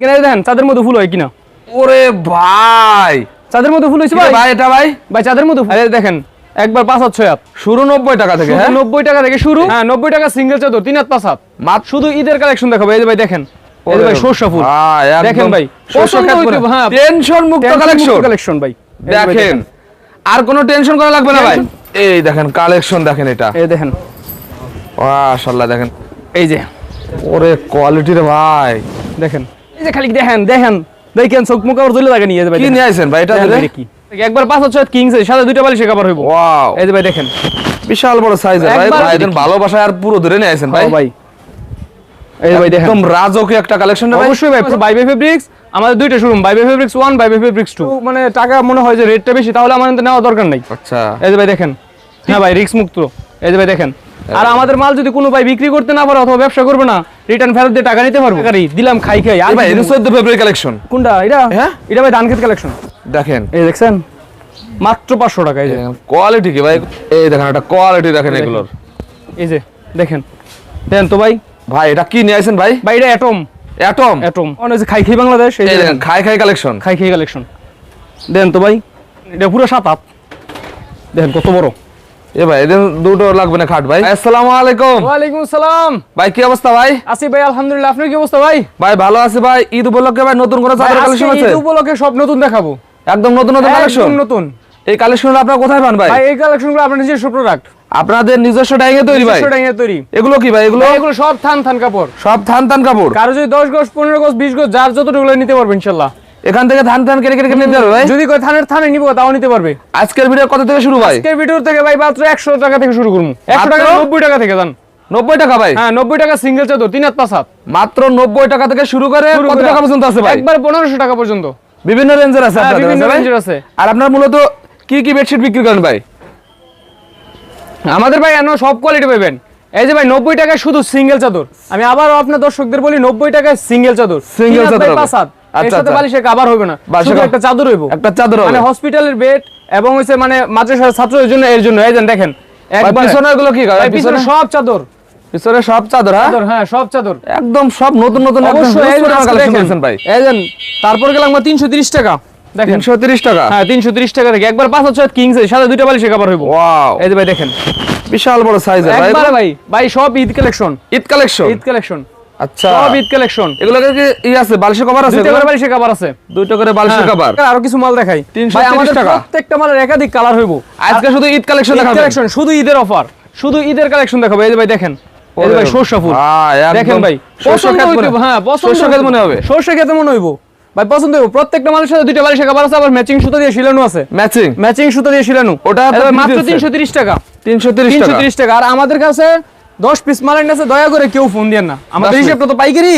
এখানে দেখেন চাঁদের মধ্যে ফুল হয় কিনা? ওরে ভাই। চাঁদের মধ্যে ফুল হয়েছে ভাই? ভাই এটা ভাই? ভাই চাঁদের মধ্যে ফুল। দেখেন একবার পাঁচ হাত ছয় হাত। শুরু নব্বই টাকা থেকে হ্যাঁ? নব্বই টাকা থেকে শুরু? হ্যাঁ নব্বই টাকা সিঙ্গেল চাদর তিন হাত পাঁচ হাত। মাত্র শুধু ঈদের কালেকশন দেখাবো এই ভাই দেখেন। এই ভাই সর্ষা ফুল। দেখেন ভাই সর্ষা পছন্দ ক্ষেত হইতে- পুরো। টেনশন মুক্ত কালেকশন কালেকশন ভাই। এই যে ভাই দেখেন আর কোনো টেনশন করা লাগবে না ভাই? এই দেখেন কালেকশন দেখেন এটা। এই দেখেন। মাশাআল্লাহ দেখেন। এই যে। ওরে কোয়ালিটি রে ভাই। দেখেন। যে খালি দেখেন দেখেন। দেখেন চোখ মুখ আবার লাগে নিয়ে যাবে কি নিয়ে আইছেন ভাই? এটা দিলে? একবার পাঁচ হাত কিংস সাথে দুইটা বালিশে কাবার হইব। ওয়াও। এই যে ভাই দেখেন। বিশাল বড় সাইজের ভাই। ভাই ভালোবাসা আর পুরো ধরে নিয়ে আইছেন ভাই। ভাই। এই ভাই দেখেন। একদম রাজকীয় একটা কালেকশন ভাই। অবশ্যই ভাই বাইবে ফেব্রিক্স আমাদের দুইটা শোরুম বাইবে ফেব্রিক্স ওয়ান বাইবে ফেব্রিক্স টু মানে টাকা মনে হয় যে রেটটা বেশি তাহলে আমাদের নেওয়া দরকার নাই। আচ্ছা। এই যে ভাই দেখেন। হ্যাঁ ভাই রিস্ক মুক্ত। এই যে ভাই দেখেন। আর আমাদের মাল যদি কোনো ভাই বিক্রি করতে না পারে অথবা ব্যবসা করবে না রিটার্ন ফেরত দিয়ে টাকা নিতে পারব। গাড়ি দিলাম খাই খাই। আর ভাই এটা 14 ফেব্রুয়ারি কালেকশন কোনটা? এটা? হ্যাঁ? এটা ভাই ধানক্ষেত কালেকশন দেখেন। এই দেখছেন? মাত্র পাঁচশো টাকা এই যে। কোয়ালিটি কি ভাই? এই দেখেন এটা কোয়ালিটি দেখেন এগুলোর। এই যে দেখেন। দেখেন তো ভাই। ভাই এটা কি নিয়ে আইছেন ভাই? ভাই এটা অ্যাটম অ্যাটম অ্যাটম অনেক খাই খাই বাংলাদেশ এই যে দেখেন খাই খাই কালেকশন খাই খাই কালেকশন দেন তো ভাই এটা পুরো সাত হাত। দেখেন কত বড়। এ ভাই এদের দুটো লাগবে না খাট ভাই। আসসালামু আলাইকুম। ওয়ালাইকুম আসসালাম ভাই কি অবস্থা ভাই? আসি ভাই আলহামদুলিল্লাহ। আপনার কি অবস্থা ভাই? ভাই ভালো আছে ভাই। ঈদ উপলক্ষে ভাই নতুন কোনো চাদর কালেকশন আছে? ঈদ উপলক্ষে সব নতুন দেখাবো। একদম নতুন নতুন কালেকশন? নতুন। এই কালেকশন আপনারা কোথায় পান ভাই? ভাই এই কালেকশনগুলো আপনার নিজস্ব প্রোডাক্ট আপনাদের নিজস্ব তৈরি ভাই? তৈরি। এগুলো কি ভাই এগুলো? এগুলো সব থান থান কাপড়। সব থান থান কাপড়? কারও যদি দশ গজ পনেরো গজ বিশ গজ যার যতটুকু নিতে পারবে ইনশাল্লাহ। এখান থেকে ধান ধান কেটে কেটে নিতে হবে ভাই? যদি কয় থানের থানে নিবো তাও নিতে পারবে। আজকের ভিডিও কত থেকে শুরু ভাই? আজকের ভিডিও থেকে ভাই মাত্র একশো টাকা থেকে শুরু করব। একশো টাকা মাত্র? নব্বই টাকা থেকে যান নব্বই টাকা ভাই? হ্যাঁ নব্বই টাকা সিঙ্গেল চাদর তিন হাত পাঁচ হাত। মাত্র নব্বই টাকা থেকে শুরু করে কত টাকা পর্যন্ত আছে ভাই? একবার পনেরোশো টাকা পর্যন্ত। বিভিন্ন রেঞ্জের আছে হ্যাঁ, আপনাদের বিভিন্ন রেঞ্জের আছে। আর আপনার মূলত কি কি বেডশিট বিক্রি করেন ভাই? আমাদের ভাই এমন সব কোয়ালিটি পাবেন। এই যে ভাই নব্বই টাকায় শুধু সিঙ্গেল চাদর। আমি আবার আপনার দর্শকদের বলি নব্বই টাকায় সিঙ্গেল চাদর। সিঙ্গেল চাদর। পাঁচ হাত। এর আচ্ছা, সাথে আচ্ছা। বালিশের কাবার হবে না। শুধু একটা চাদর হইব। একটা চাদর মানে হসপিটালের বেড এবং হচ্ছে মানে মাদ্রাসার ছাত্রদের জন্য এর জন্য। এই দেখেন একবারে। পিছনে কি ভাই, ভাই পিছনে পিছনে? সব চাদর। পিছনে সব চাদর হ্যাঁ? হ্যাঁ সব চাদর। একদম সব নতুন নতুন একদম অবশ্যই এই যে আজকে কালেকশন ভাই। এই তারপর গেলাম তিনশো তিরিশ টাকা। দেখেন। টাকা? হ্যাঁ তিনশো তিরিশ টাকা থেকে একবার পাঁচ হচ্ছে কিংস সাথে দুইটা বালিশের কাবার হইব। ওয়াও। এই যে ভাই দেখেন। বিশাল বড় সাইজ ভাই। ভাই ভাই সব Eid collection Eid collection Eid collection আচ্ছা। সব ঈদ কালেকশন এগুলো কি আছে? বালিশের কভার আছে দুইটা করে বালিশের কাবার আছে। দুইটা করে বালিশের হ্যাঁ। কভার আরও কিছু মাল দেখাই। 330 টাকা। প্রত্যেকটা মালের একাধিক কালার হইব। আজকে শুধু ঈদ কালেকশন ঈদ কালেকশন শুধু ঈদের অফার শুধু ঈদের কালেকশন দেখাবো। এই যে ভাই দেখেন এই যে ভাই সর্ষা ফুল। দেখেন ভাই পছন্দ ক্ষেত মনে- হ্যাঁ পছন্দ সর্ষে মনে হবে। সর্ষে খেতে মনে হইব। ভাই পছন্দ হইব। প্রত্যেকটা মালের সাথে দুইটা বালিশের কাবার আছে আবার ম্যাচিং সুতা দিয়ে শিলানো আছে। ম্যাচিং ম্যাচিং সুতা দিয়ে শিলানো। ওটা মাত্র দিচ্ছেন। তিনশো তিরিশ টাকা। তিনশো তিরিশ তিনশো টাকা তিরিশ টাকা। আর আমাদের কাছে দশ পিস মালের কাছে দয়া করে কেউ ফোন দেন না। আমাদের হিসেবটা তো পাইকারি।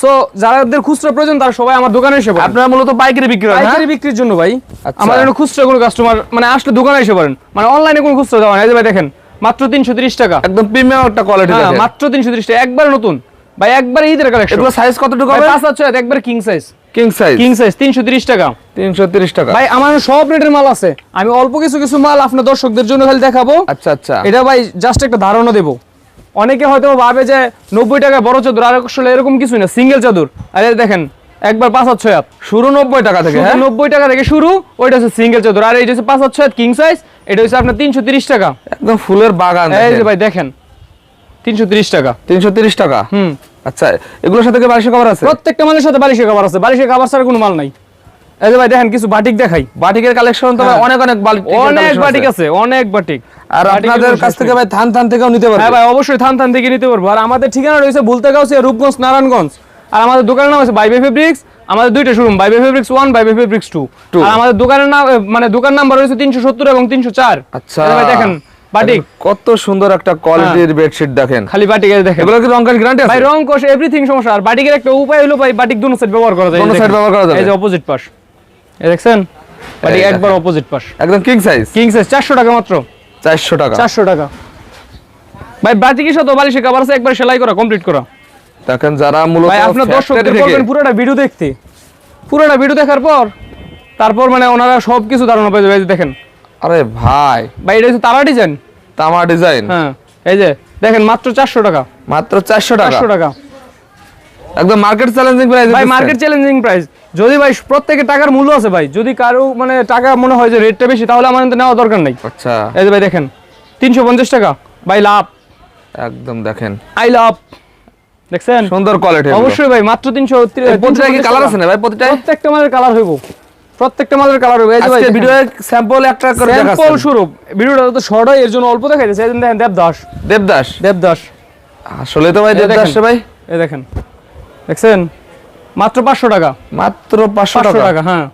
সো যাদের খুচরা প্রয়োজন তারা সবাই আমার দোকানে এসে পড়েন। আপনারা মূলত পাইকারি বিক্রি করেন হ্যাঁ? পাইকারি বিক্রির জন্য ভাই। আচ্ছা। আমাদের খুচরা কোনো কাস্টমার মানে আসলে দোকানে এসে পারেন মানে অনলাইনে কোনো খুচরা দেওয়া নাই। এই যে ভাই দেখেন মাত্র তিনশো তিরিশ টাকা। একদম প্রিমিয়াম একটা কোয়ালিটি হ্যাঁ দেখেন। মাত্র তিনশো তিরিশ টাকা। একবার নতুন। ভাই একবার ঈদের কালেকশন এগুলো সাইজ কতটুকু হবে? পাঁচ হাত ছয় একবার king size king size king size তিনশো তিরিশ টাকা। তিনশো তিরিশ টাকা। ভাই আমার সব রেটের মাল আছে। আমি অল্প কিছু কিছু মাল আপনার দর্শকদের জন্য খালি দেখাবো। আচ্ছা আচ্ছা। এটা ভাই জাস্ট একটা ধারণা দেবো। অনেকে হয়তো ভাবে যে নব্বই টাকা বড় চাদর আর আসলে এরকম কিছুই না সিঙ্গেল চাদর। আরে দেখেন একবার পাঁচ হাত ছয় শুরু নব্বই টাকা থেকে হ্যাঁ? নব্বই টাকা থেকে শুরু ওইটা হচ্ছে সিঙ্গেল চাদর আর এইটা হচ্ছে পাঁচ হাত ছয় কিং সাইজ এটা হচ্ছে আপনার তিনশো তিরিশ টাকা। একদম ফুলের বাগান এই যে ভাই দেখেন তিনশো তিরিশ টাকা। তিনশো তিরিশ টাকা? হুম। আচ্ছা এগুলোর সাথে কি বালিশের কভার আছে? প্রত্যেকটা মালের সাথে বালিশের খাবার আছে বালিশের খাবার ছাড়া কোনো মাল নাই। এই যে ভাই দেখেন কিছু বাটিক দেখাই। বাটিকের কালেকশন তো হ্যাঁ। অনেক অনেক বাটিকের অনেক বাটিক আছে। অনেক বাটিক আর বাটিকের আপনাদের কাছ থেকে। ভাই থান থান থেকেও নিতে হ্যাঁ ভাই অবশ্যই থান থান থেকে নিতে পারব। আর আমাদের ঠিকানা রয়েছে ভুলতেগাঁও সে রূপগঞ্জ নারায়ণগঞ্জ। আর আমাদের দোকানের নাম আছে বাইবে ফেব্রিক্স। আমাদের দুইটা শোরুম বাইবে ফেব্রিক্স ওয়ান বাইবে ফেব্রিক্স টু। আর আমাদের দোকানের নাম মানে দোকান নাম্বার রয়েছে তিনশো সত্তর এবং তিনশো চার। আচ্ছা। ভাই দেখেন বাটিক। কত সুন্দর একটা কোয়ালিটির হ্যাঁ। বেডশিট দেখেন। খালি বাটিক এই দেখেন। এগুলো কি রংকার গ্যারান্টি ভাই রং কোষ এভরিথিং সমস্যা। আর বাটিকের একটা উপায় হলো ভাই বাটিক দুনো সাইড ব্যবহার করা যায়। দোনো side ব্যবহার করা যাবে। এই যে অপোজিট পাশ। এই দেখছেন? বাটিক একবার। অপোজিট পাশ। একদম কিং সাইজ কিং সাইজ চারশো টাকা মাত্র। 400 টাকা। চারশো টাকা। ভাই বাটিকের সাথে বালিশে কাবার আছে একবার সেলাই করা কমপ্লিট করা। দেখেন যারা মূলত ভাই আপনার দর্শকদের বলবেন পুরোটা ভিডিও দেখতে। পুরোটা ভিডিও দেখার পর তারপর মানে ওনারা সব কিছু ধারণা পেয়ে যাবে দেখেন। আরে ভাই। ভাই এটা হচ্ছে তারা ডিজাইন তামা ডিজাইন হ্যাঁ এই যে দেখেন মাত্র চারশো টাকা। মাত্র 400 টাকা। চারশো টাকা। একদম মার্কেট চ্যালেঞ্জিং প্রাইস ভাই মার্কেট চ্যালেঞ্জিং প্রাইস যদি ভাই প্রত্যেকের টাকার মূল্য আছে ভাই যদি কারও মানে টাকা মনে হয় যে রেটটা বেশি তাহলে আমাদের নেওয়া দরকার নাই। আচ্ছা। এই যে ভাই দেখেন তিনশো পঞ্চাশ টাকা ভাই লাভ। একদম দেখেন। আই লাভ দেখছেন? সুন্দর কোয়ালিটি অবশ্যই ভাই মাত্র তিনশো প্রতিটা কি কালার আছে না ভাই প্রতিটা প্রত্যেকটা মালের কালার হইব। প্রত্যেকটা মালের কালার হইব। এই যে ভাই আজকে ভিডিও স্যাম্পল একটা করে স্যাম্পল স্বরূপ। ভিডিওটা তো শর্ট হয় এর জন্য অল্প দেখাইতেছে। এই দেখেন দেবদাস। দেবদাস? দেবদাস। আসলে তো ভাই দেবদাস ভাই। এই দেখেন। দেখছেন? মাত্র পাঁচশো টাকা। মাত্র 500 পাঁচশো টাকা? হ্যাঁ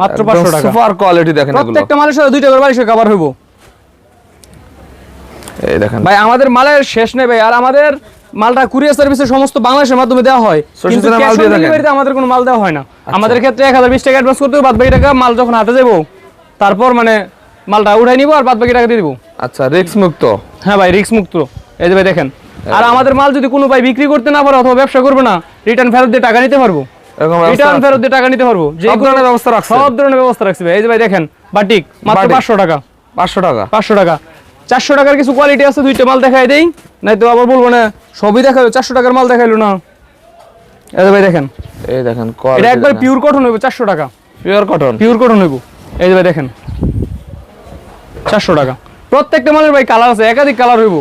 মাত্র পাঁচশো টাকা। সুপার কোয়ালিটি দেখেন এগুলো। প্রত্যেকটা মালের সাথে দুইটা করে বালিশের কাবার হইব। এই দেখেন। ভাই আমাদের মালের শেষ নেই ভাই। আর আমাদের মালটা কুরিয়ার সার্ভিসে সমস্ত বাংলাদেশের মাধ্যমে দেওয়া হয়। কিন্তু দিনের মাল cash on দিয়ে থাকেন। delivery তে আমাদের কোনো মাল দেওয়া হয় না। আমাদের ক্ষেত্রে এক হাজার বিশ টাকা অ্যাডভান্স করতে হবে বাদ বাকি টাকা মাল যখন হাতে যাব তারপর মানে মালটা উঠাই নিবো আর বাদ বাকি টাকা দিয়ে দিবো। আচ্ছা রিস্ক মুক্ত। হ্যাঁ ভাই রিস্ক মুক্ত। এই যে ভাই দেখেন। আর আমাদের মাল যদি কোনো ভাই বিক্রি করতে না পারো অথবা ব্যবসা করবে না রিটার্ন ফেরত দিয়ে টাকা নিতে পারব। রিটার্ন ফেরত দিয়ে টাকা নিতে পারব। যে ধরনের ব্যবস্থা? সব ধরনের ব্যবস্থা রাখছি ভাই। এই যে ভাই দেখেন বাটিক মাত্র পাঁচশো টাকা। 500 টাকা। পাঁচশো টাকা। চারশো টাকার কিছু কোয়ালিটি আছে দুইটা মাল দেখাই দেই। নাই তো আবার বলব না সবই দেখাল চারশো টাকার মাল দেখাইলো না। এই ভাই দেখেন। এই দেখেন এটা একবার পিওর কটন হইব চারশো টাকা। পিওর কটন পিওর কটন হইব। এই যে ভাই দেখেন। চারশো টাকা। প্রত্যেকটা মালের ভাই কালার আছে একাধিক কালার হইব।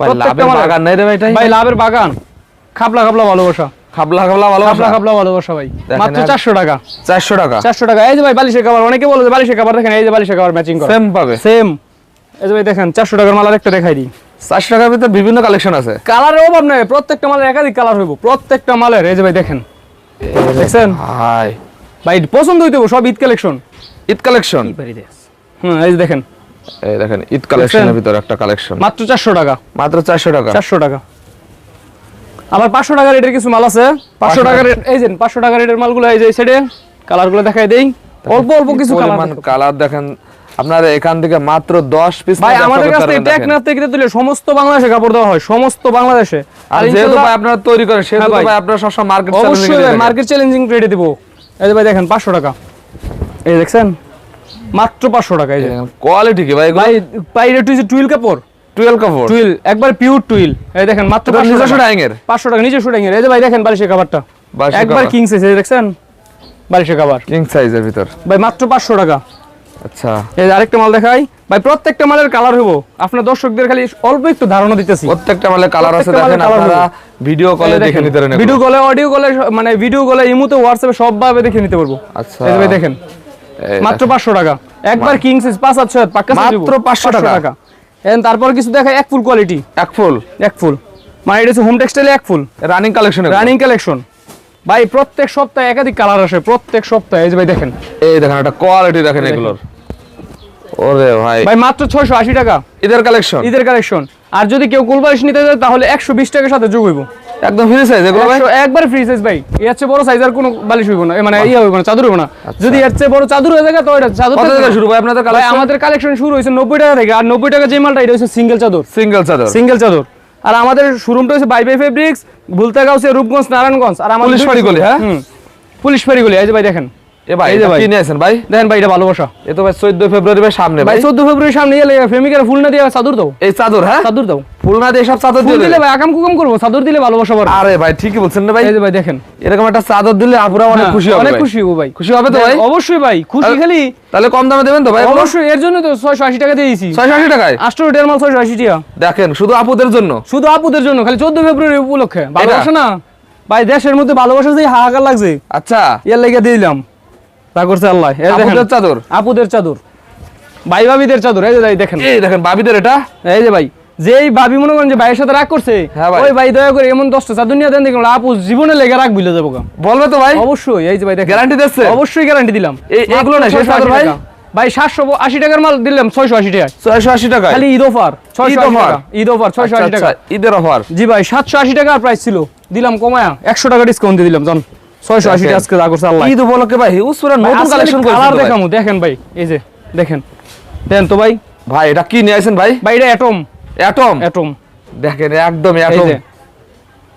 ভাই লাভের বাগান নাই রে ভাই এটাই ভাই লাভের বাগান। খাপলা খাপলা ভালোবাসা। খাবলা খাবলা ভালো খাপলা খাপলা ভালোবাসা ভাই। মাত্র আর- চারশো টাকা। 400 টাকা? চারশো টাকা। এই যে ভাই বালিশের কাবার অনেকে বলে যে বালিশের কাবার দেখেন এই যে বালিশের কাবার ম্যাচিং করে। সেম পাবে। সেম এই যে ভাই দেখেন চারশো টাকার মাল আরেকটা দেখাই দিই। 400 টাকার ভিতরে বিভিন্ন কালেকশন আছে। কালারের অভাব নাই প্রত্যেকটা মালের একাধিক কালার হইব। প্রত্যেকটা মালের এই যে ভাই দেখেন। দেখছেন? হাই ভাই পছন্দ হইতে সব ঈদ কালেকশন ঈদ কালেকশন হুম এই যে দেখেন। এই দেখেন ঈদ কালেকশনের ভিতরে একটা কালেকশন মাত্র চারশো টাকা। মাত্র 400 টাকা। চারশো টাকা। আবার পাঁচশো টাকা রেটের কিছু মাল আছে। পাঁচশো টাকা রেট এই যে পাঁচশো টাকা রেটের মালগুলো এই যে সাইডে কালারগুলো দেখাই দেই। অল্প অল্প কিছু কালার কালার দেখেন আপনার এখান থেকে মাত্র 10 পিস ভাই আমাদের কাছ থেকে টেকনাফ থেকে তুলে সমস্ত বাংলাদেশে কাপড় দেওয়া হয় সমস্ত বাংলাদেশে। আর যেহেতু ভাই আপনারা তৈরি করেন সেহেতু হ্যাঁ ভাই। আপনারা সবসময় মার্কেট অবশ্যই মার্কেট চ্যালেঞ্জিং রেটে দিব। এই যে ভাই দেখেন পাঁচশো টাকা। এই দেখছেন? মাত্র পাঁচশো টাকা কোয়ালিটি কি ভাই ভাই ভাই এটা হচ্ছে টুইল কাপড়। 12 কাপড়? টুইল একবার পিওর টুইল। এই দেখেন মাত্র এটা 500 নিজস্ব টাকা। ডাইং এর 500 টাকা নিজস্ব ডাইং এর এই যে ভাই দেখেন বালিশের কাভারটা বালিশের একবার কিং সাইজ এই দেখছেন? বালিশের কাভার কিং সাইজের ভিতর। ভাই মাত্র 500 টাকা। আচ্ছা। এই আরেকটা মাল দেখাই। ভাই প্রত্যেকটা মালের কালার হব আপনার দর্শকদের খালি অল্প একটু ধারণা দিতেছি। প্রত্যেকটা মালের কালার আছে দেখেন আপনারা ভিডিও কলে দেখে নিতে পারেন ভিডিও কলে অডিও কলে মানে ভিডিও কলে ইমুতে হোয়াটসঅ্যাপে সব ভাবে দেখে নিতে পারব। আচ্ছা। এই যে ভাই দেখেন। মাত্র 500 টাকা। একবার কিং সাইজ 5 আর 6 পাক্কা মাত্র দিব। 500 টাকা। এন্ড তারপর কিছু দেখাই এক ফুল কোয়ালিটি এক ফুল এক ফুল মানে এটা হচ্ছে হোম টেক্সটাইলে এক full running collection running collection ভাই প্রত্যেক সপ্তাহে একাধিক কালার আসে প্রত্যেক সপ্তাহে। এই যে ভাই দেখেন। এই দেখেন একটা কোয়ালিটি দেখেন এগুলোর। ওরে ভাই। ভাই মাত্র ছয়শো আশি টাকা। ঈদের কালেকশন ঈদের কালেকশন আর যদি কেউ কুলবালিশ নিতে যায় তাহলে একশো বিশ টাকার সাথে যোগ হইব। একদম ফ্রি সাইজ এগুলো ভাই? একবার ফ্রি সাইজ ভাই। এর চেয়ে বড় সাইজ আর কোনো বালিশ হইব না। মানে ইয়া হইব না চাদর হইব না। যদি এর চেয়ে বড় চাদর হয়ে যায় তো এটা চাদর থেকে শুরু ভাই? আপনাদের কালেকশন আমাদের কালেকশন শুরু হইছে 90 টাকা থেকে আর নব্বই টাকা যে মালটা এটা হচ্ছে সিঙ্গেল চাদর। সিঙ্গেল চাদর। সিঙ্গেল চাদর। আর আমাদের শোরুমটা হচ্ছে বাই বাই ফেব্রিক্স ভুলতাগাঁও রূপগঞ্জ নারায়ণগঞ্জ। আর আমাদের পুলিশ ফাড়ি গলি হ্যাঁ? পুলিশ পুলিশ ফাড়িগুলি এই যে ভাই দেখেন। এ ভাই ভাই। কি নিয়েছেন ভাই? দেখেন ভাই এটা ভালোবাসা। এ তো ভাই 14 ফেব্রুয়ারি ভাই সামনে ভাই ভাই। চোদ্দ ফেব্রুয়ারি সামনে এলে প্রেমিকার ফুল না দিয়ে চাদর দাও। এই চাদর হ্যাঁ? চাদর দাও। ফুল না দিয়ে সব চাদর দিলে? ভাই আকাম কুকাম করব চাদর দিলে ভালোবাসা বাড়বে। আরে ভাই ঠিকই বলছেন না ভাই। এই যে ভাই দেখেন। এরকম একটা চাদর দিলে আপুরা অনেক হ্যাঁ, খুশি হবে অনেক খুশি হব ভাই। খুশি হবে তো ভাই? অবশ্যই ভাই খুশি খালি তাহলে কম দামে দেবেন তো ভাই অবশ্যই এর জন্য তো দিয়েছি। 680 টাকায়? মাল টাকা। দেখেন শুধু আপুদের জন্য। শুধু আপুদের জন্য খালি চোদ্দ ফেব্রুয়ারি উপলক্ষে। ভালোবাসা না? ভাই দেশের মধ্যে ভালোবাসা যে হাহাকার লাগছে আচ্ছা। ইয়ার লেগে দিলাম। তা করছে আল্লাহ। আপুদের চাদর। আপুদের চাদর। ভাই ভাবিদের চাদর এই যে ভাই দেখেন। এই দেখেন বাবিদের এটা? এই যে ভাই যেই ভাবি মনে করেন যে ভাইয়ের সাথে রাগ করছে হ্যাঁ ওই ভাই দয়া করে এমন দশটা চাদর নিয়ে দেন দেখুন আপু জীবনে লেগে রাগ বুঝলে যাব বলবে তো ভাই? অবশ্যই এই যে ভাই গ্যারান্টি দিচ্ছে? অবশ্যই গ্যারান্টি দিলাম। এইগুলো না, সেই চাদর ভাই? ভাই সাতশো আশি টাকার মাল দিলাম ছয়শো আশি টাকা 680 টাকায়? খালি ঈদ অফার ছয়শো আশি? টাকা ঈদ অফার ছয়শো আচ্ছা, আশি টাকা। আচ্ছা, ঈদের অফার। জি ভাই সাতশো আশি টাকার প্রাইস ছিল। দিলাম কমায়া একশো টাকা ডিসকাউন্ট দিয়ে দিলাম জান। ছয়শো আশি দেখেন। আজকে যা করছে আল্লাহ। ঈদ উপলক্ষে ভাই নতুন কালেকশন কালার। দেখামু দেখেন ভাই এই যে দেখেন। দেন তো ভাই। ভাই এটা কি নিয়ে ভাই? ভাই এটা অ্যাটম অ্যাটম অ্যাটম দেখেন একদম অ্যাটম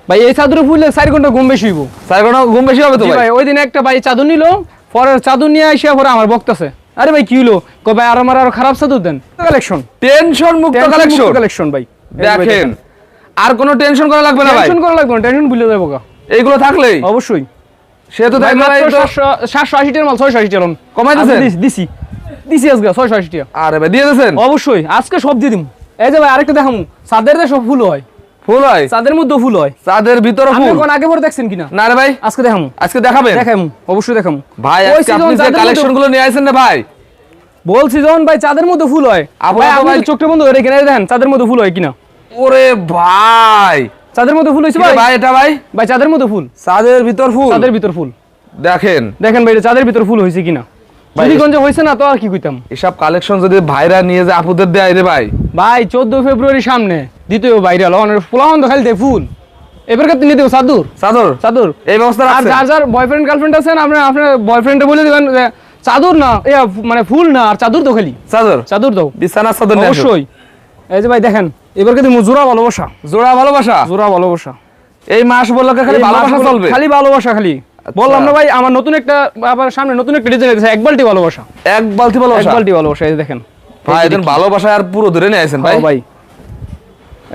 ভাই এই চাদরে ফুললে চার ঘণ্টা ঘুম বেশি হইব। সাইগোনা ঘুম বেশি হবে তো ভাই? ওই দিন একটা ভাই চাদর নিল পরে চাদর নিয়ে আসিয়া পরে আমার বক্তাছে। আরে ভাই কি হলো কই ভাই আর আমার আরও খারাপ চাদর দেন। কালেকশন টেনশন মুক্ত কালেকশন কালেকশন ভাই। দেখেন। আর কোনো টেনশন করা লাগবে না ভাই? টেনশন করা লাগবে না টেনশন ভুলে যাব এইগুলো থাকলেই? অবশ্যই। সে তো টাকার মাল টাকা কমাই দিছেন? দিছি দিছি। আজকে ছয়শো আশি টাকা আরে ভাই দিয়ে দিয়েছেন? অবশ্যই আজকে সব দিয়ে দিম। এই যে ভাই আরেকটা দেখামু। চাঁদের সব ফুল হয়। ফুল হয়? চাঁদের মধ্যেও ফুল হয়। চাঁদের ভিতরে ফুল। কোন আগে পরে দেখছেন কিনা? না রে ভাই আজকে দেখামু। আজকে দেখাবেন? দেখামু অবশ্যই দেখামু। ভাই আজকে আপনি যে কালেকশনগুলো নিয়ে না ভাই। বলছি যখন ভাই চাঁদের মধ্যে ফুল হয়। ভাই আপনি চোখটা বন্ধ করে রেখে দেখেন চাঁদের মধ্যে ফুল হয় কিনা। ওরে ভাই চাঁদের মতো ফুল হয়েছে ভাই? ভাই এটা ভাই? ভাই চাঁদের মধ্যে ফুল। চাঁদের ভিতর ফুল? চাঁদের ভিতর ফুল। দেখেন। দেখেন ভাই এটা চাঁদের ভিতর ফুল হয়েছে কিনা। ভাই, যদি গঞ্জে হয়েছে না তো আর কি কইতাম? এসব কালেকশন যদি ভাইরা নিয়ে যায় আপুদের দেয় রে ভাই। ভাই চোদ্দ ফেব্রুয়ারি সামনে দ্বিতীয় ভাইরাল খালি দেখ ফুল। এবার কাছে নিয়ে দেবো? চাদুর চাদর চাদুর এই ব্যবস্থা আর যার যার বয়ফ্রেন্ড গার্লফ্রেন্ড আছেন আপনি আপনার বয়ফ্রেন্ডে বলে দিবেন চাদর না এ মানে ফুল না আর চাদর তো খালি। চাদর চাদর দাও। বিছানার চাদর অবশ্যই। এই যে ভাই দেখেন। এবার কিন্তু জোড়া ভালোবাসা। জোড়া ভালোবাসা? জোড়া ভালোবাসা। এই মাস বললোকে খালি ভালোবাসা চলবে? খালি ভালোবাসা খালি। বললাম না ভাই আমার নতুন একটা আবার সামনে নতুন একটা ডিজাইন এক বালতি ভালোবাসা। এক বালতি এক বালতি ভালোবাসা এই দেখেন। ভাই একজন ভালোবাসা আর পুরো ধরে নিয়ে আসেন ভাই। ভাই।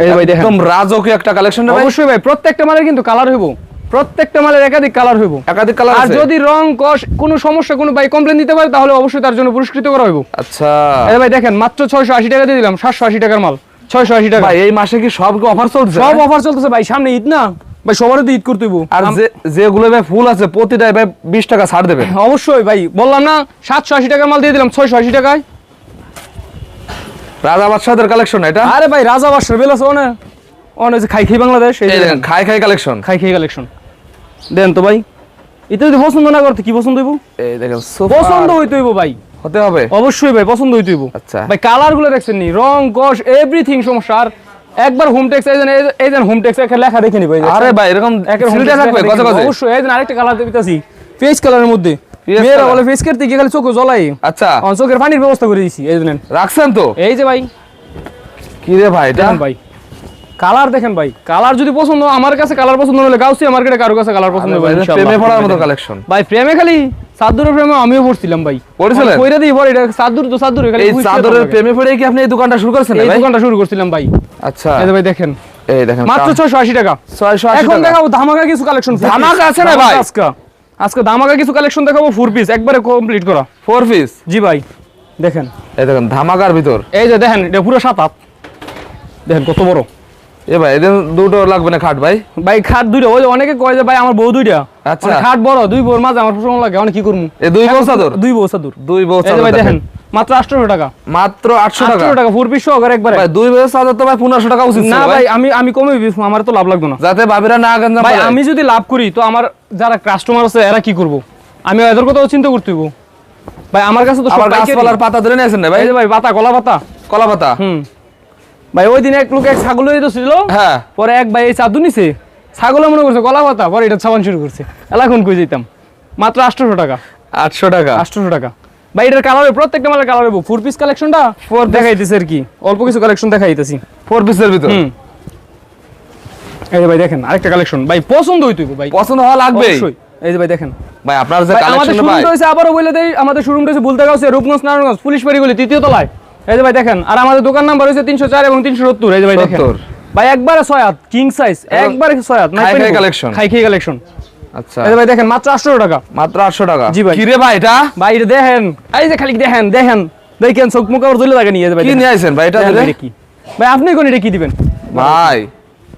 এই ভাই দেখেন। একদম রাজকীয় একটা কালেকশন ভাই। অবশ্যই ভাই প্রত্যেকটা মালের কিন্তু কালার হইব। প্রত্যেকটা মালের একাধিক কালার হইব। একাধিক কালার আর যদি রং কষ কোনো সমস্যা কোনো ভাই কমপ্লেন দিতে পারে তাহলে অবশ্যই তার জন্য পুরস্কৃত করা হইব। আচ্ছা। এই ভাই দেখেন মাত্র ছয়শো আশি টাকা দিয়ে দিলাম সাতশো আশি টাকার মাল। ছয়শো আশি টাকা। এই মাসে কি সব অফার চলছে? সব অফার চলতেছে ভাই সামনে ঈদ না? ভাই সবারই তো ঈদ করতে আর যেগুলো ভাই ফুল আছে প্রতিটাই ভাই বিশ টাকা ছাড় দেবেন অবশ্যই ভাই বললাম না সাতশো আশি টাকার মাল দিয়ে দিলাম ছয়শো আশি টাকায়। রাজা বাদশাহের কালেকশন এটা? আরে ভাই রাজা বাসার বেল আছে অনে। অনে যে খাই খাই বাংলাদেশ খাই খাই কালেকশন খাই খাই কালেকশন দেন তো ভাই এটা যদি পছন্দ না করতে কি পছন্দ হইব? এই দেখেন পছন্দ হইতে হইব ভাই। হতে হবে? অবশ্যই ভাই পছন্দ হইতে হইব। আচ্ছা। ভাই কালারগুলো দেখছেন নি? রং কষ এভরিথিং সমস্যা। আর একবার হোম টেক্স এই যে এই যে হোম টেক্স একটা লেখা দেখে নি ভাই আরে ভাই এরকম একের হোম সিলটা থাকবে কত কত অবশ্যই এই যে আরেকটা কালার দিতেছি ফেস কালারের মধ্যে। মেয়েরা বলে ফেস করতে গিয়ে খালি চোখ জ্বলাই। আচ্ছা। চোখের পানির ব্যবস্থা করে দিয়েছি এই। রাখছেন তো? এই যে ভাই। কি রে ভাই এটা? ভাই কালার দেখেন ভাই কালার যদি পছন্দ আমার কাছে কালার পছন্দ হলে গাউসিয়া মার্কেটে কারও কাছে কালার পছন্দ হবে ভাই, প্রেমে পড়ার মতো কালেকশন ভাই প্রেমে খালি সাদুরের প্রেমে আমিও পড়ছিলাম ভাই। পড়েছিলেন? কইরা দিই পরে এটা সাদুর তো সাদুর খালি এই চাদরের প্রেমে পড়ে কি আপনি এই দোকানটা শুরু করেছেন ভাই এই দোকানটা শুরু করছিলাম ভাই। আচ্ছা। এই ভাই দেখেন। এই দেখেন মাত্র ছয়শো আশি টাকা। ছয়শো এখন দেখাবো ধামাকা কিছু কালেকশন ধামাকা আছে না ভাই? আজকে। আজকে ধামাকা কিছু কালেকশন দেখাবো ফোর পিস একবারে কমপ্লিট করা। ফোর পিস জি ভাই দেখেন। এই দেখেন ধামাকার ভিতর। এই যে দেখেন এটা পুরো সাত হাত। দেখেন কত বড়। এ ভাই এদের দুটো লাগবে না খাট ভাই? ভাই খাট দুইটা। ওই অনেকে কয় যে ভাই আমার বউ দুইটা। আচ্ছা। মানে খাট বড় দুই বউর মাঝে আমার প্রশ্ন লাগে অনেক কি করব এই দুই বউ চাদর? দুই বউ চাদর। দুই বউ চাদর ভাই দেখেন। মাত্র আটশো টাকা। মাত্র আটশো টাকা? আটশো টাকা ফোর পিস সহকারে একবারে। ভাই দুই বউ চাদর তো ভাই পনেরোশো টাকা উচিত না ভাই। আমি আমি কমে বেচবো, আমার তো লাভ লাগবে না। যাতে ভাবিরা না ভাই আমি যদি লাভ করি তো আমার যারা কাস্টমার আছে এরা কি করব? আমি এদের কথাও চিন্তা করতে হইব। ভাই আমার কাছে তো সব পাতা ধরে নিয়েছেন না ভাই? ভাই পাতা কলা পাতা। কলা পাতা? হুম। ভাই ওই দিন এক লোক এক ছাগল হয়ে ছিল হ্যাঁ। পরে এক ভাই এই চাদু নিছে। ছাগলে মনে করছে কলা পাতা পরে এটা ছাপান শুরু করছে। এলাখন কই যেতাম মাত্র আটশোশো টাকা। আটশো টাকা। আটশোশো টাকা। ভাই এটার কালার প্রত্যেকটা মালের কালার হইব ফোর পিস কালেকশনটা ফোর দেখাইতেছে আর কি। অল্প কিছু কালেকশন দেখাইতেছি। ফোর পিসের ভিতর? এই ভাই দেখেন আরেকটা কালেকশন ভাই পছন্দ হইতো ভাই। পছন্দ হওয়া লাগবে এই যে ভাই দেখেন। ভাই আপনার যে ভাই, আমাদের কালেকশন শোরুম ভাই রয়েছে আবারও বলে দেই। আমাদের শোরুম রয়েছে বলতে গাছে রূপগঞ্জ নারায়ণগঞ্জ পুলিশ বাড়িগুলি তৃতীয় তলায়। এই যে ভাই দেখেন আর আমাদের দোকান নাম্বার রয়েছে তিনশো চার এবং তিনশো সত্তর। এই যে ভাই দেখেন। 70 ভাই একবারে ছয় হাত কিং সাইজ একবারে ছয় হাত খাই খাই কালেকশন আচ্ছা। এই ভাই দেখেন মাত্র আটশো টাকা। মাত্র আটশো টাকা। জি ভাই। কি রে ভাই এটা? ভাই এটা দেখেন এই যে খালি দেখেন দেখেন। দেখেন চোখ মুখ আবার জ্বলে লাগে নিয়ে ভাই কি। নিয়ে আইছেন ভাই এটা? কি? ভাই আপনি কোন এটা কি দিবেন? ভাই।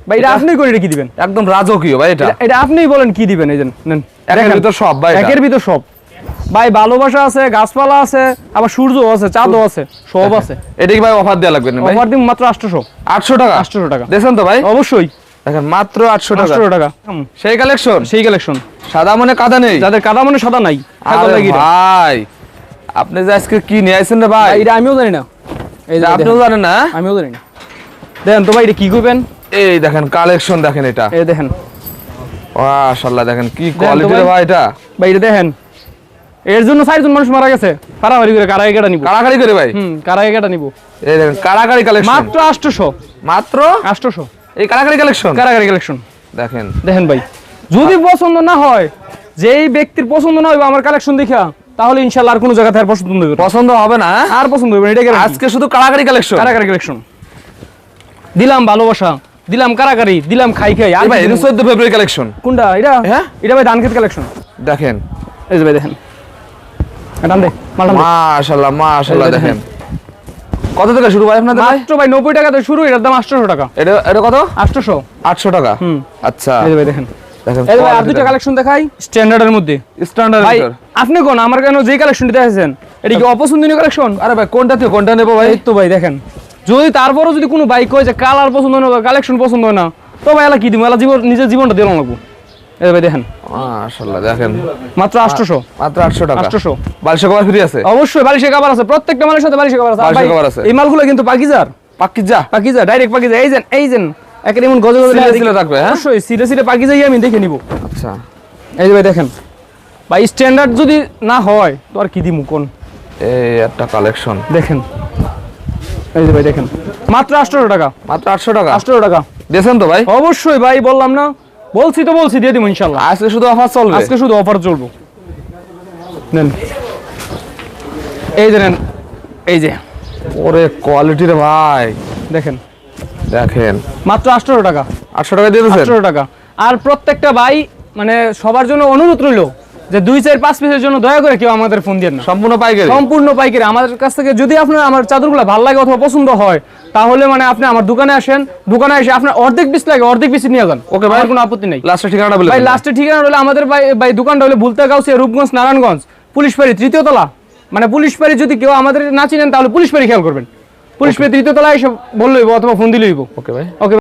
ভাই এটা আপনি কোন এটা কি দিবেন? একদম রাজকীয় ভাই এটা। এটা- আপনিই বলেন কি দিবেন এই নেন। একের ভিতর সব ভাই একের ভিতর সব। ভাই ভালোবাসা আছে গাছপালা আছে আবার সূর্য আছে চাঁদও আছে সব আছে। এটা কি ভাই অফার দেওয়া লাগবে না অফার দিন মাত্র আটশোশো। আটশো টাকা? আটশোশো টাকা। দেখছেন তো ভাই। অবশ্যই। দেখেন মাত্র আটশো টাকা। আটশোশো টাকা। সেই কালেকশন সেই কালেকশন সাদা মনে কাদা নেই? যাদের কাদা মানে সাদা নাই ভাই আপনি যে আজকে কি নিয়ে আইছেন রে ভাই? এটা আমিও জানি না। এই যে আপনিও জানেন না? আমিও জানি না। দেখেন তো ভাই এটা কি করবেন? এই দেখেন কালেকশন দেখেন এটা। এই দেখেন। মাশাআল্লাহ দেখেন কি কোয়ালিটি। ভাই এটা। ভাই এটা দেখেন। এর জন্য চারজন মানুষ মারা গেছে। পারামারি করে কারা এগাটা নিব। কাড়াকাড়ি করে ভাই? হুম কারা এগাটা নিব। এই দেখেন কাড়াকাড়ি কালেকশন মাত্র আটশোশো মাত্র? আটশোশো এই কাড়াকাড়ি কালেকশন কারাগারি কালেকশন দেখেন। দেখেন ভাই যদি পছন্দ না হয় যেই ব্যক্তির পছন্দ না হবে আমার কালেকশন দেখা তাহলে ইনশাল্লাহ আর কোনো জায়গাতে আর পছন্দ হবে। পছন্দ হবে না? আর পছন্দ হবে এটা। আজকে শুধু কাড়াকাড়ি কালেকশন কারাগারি কালেকশন দিলাম ভালোবাসা দিলাম কারাকারি দিলাম খাই খাই আর ভাই কি এটা দিমু? চোদ্দ ফেব্রুয়ারি কালেকশন কোনটা? এটা? হ্যাঁ? এটা ভাই ধান খেত কালেকশন দেখেন। এই যে ভাই দেখেন। টান দে মাল টান দে। মাশাল্লাহ মাশাল্লাহ এই যে দেখেন। কত থেকে শুরু ভাই আপনাদের মাত্র ভাই নব্বই টাকা তো শুরু এটার দাম আটশোশো টাকা। এটা এটা কত? আটশোশো। আটশো টাকা? হুম। আচ্ছা। এই ভাই দেখেন। দেখেন এই ভাই আর দুইটা কালেকশন দেখাই। স্ট্যান্ডার্ডের মধ্যে। স্ট্যান্ডার্ড ভাই আপনি কোন? আমার কেন যে কালেকশনটি দেখেছেন? এটা কি অপছন্দনীয় কালেকশন আরে ভাই কোনটা থেকে কোনটা নেব ভাই? তো ভাই দেখেন। যদি তারপরও যদি কোনো বাইক হয় যে কালার পছন্দ হয় না কালেকশন পছন্দ হয় না তো ভাই এলা কি দিব এলা জীবন নিজের জীবনটা দিলাম লাগবো। এই ভাই দেখেন। মাশাল্লাহ দেখেন। মাত্র আটশোশো। মাত্র আটশো টাকা। আটশোশো। বালিশ কভার ফ্রি আছে? অবশ্যই বালিশে কাবার আছে। প্রত্যেকটা মালের সাথে বালিশে কাবার আছে। আর কভার আছে। এই মালগুলো কিন্তু পাকিজার। পাক্কি পাকিজা ডাইরেক্ট পাকিজা। এই যেন একের এমন গজে গজে সিলে থাকবে, হ্যাঁ? অবশ্যই সিলে সিলে পাকিজাই আমি দেখে নিব। আচ্ছা। এই যে ভাই দেখেন। ভাই স্ট্যান্ডার্ড যদি না হয় তো আর কি দিমু কোন? এই একটা কালেকশন দেখেন। এই যে ভাই দেখেন। মাত্র আটশোশো টাকা। মাত্র আটশো টাকা? আটশোশো টাকা। দিয়েছেন তো ভাই? অবশ্যই ভাই বললাম না। বলছি তো বলছি দিয়ে দিব ইনশাল্লাহ। আজকে শুধু অফার চলবে? আজকে শুধু অফার চলবো। নেন। এই যে নেন এই যে। ওরে কোয়ালিটির ভাই। দেখেন। দেখেন। মাত্র আটশোশো টাকা। আটশো টাকা দিয়ে আটশো টাকা। আর প্রত্যেকটা ভাই মানে সবার জন্য অনুরোধ রইল যে দুই চার পাঁচ পিসের জন্য দয়া করে কেউ আমাদের ফোন দিয়ে না। সম্পূর্ণ পাইকারি? সম্পূর্ণ পাইকারি। আমাদের কাছ থেকে যদি আপনার আমার চাদরগুলো ভালো লাগে অথবা পছন্দ হয় তাহলে মানে আপনি আমার দোকানে আসেন দোকানে এসে আপনার অর্ধেক পিস লাগে অর্ধেক পিস নিয়ে যান। ওকে ভাই। কোনো আপত্তি নেই। লাস্টের ঠিকানাটা বলে ভাই দিন। লাস্টে ঠিকানা হলো আমাদের ভাই ভাই দোকানটা হলো ভুলতা গাউসিয়া রূপগঞ্জ নারায়ণগঞ্জ। পুলিশ পাড়ি তৃতীয় তলা। মানে পুলিশ পাড়ি যদি কেউ আমাদের না চিনেন তাহলে পুলিশ পাড়ি খেয়াল করবেন। পুলিশ পাড়ি তৃতীয় তলায় এসে বললেই অথবা ফোন দিলেই ওকে ভাই। ওকে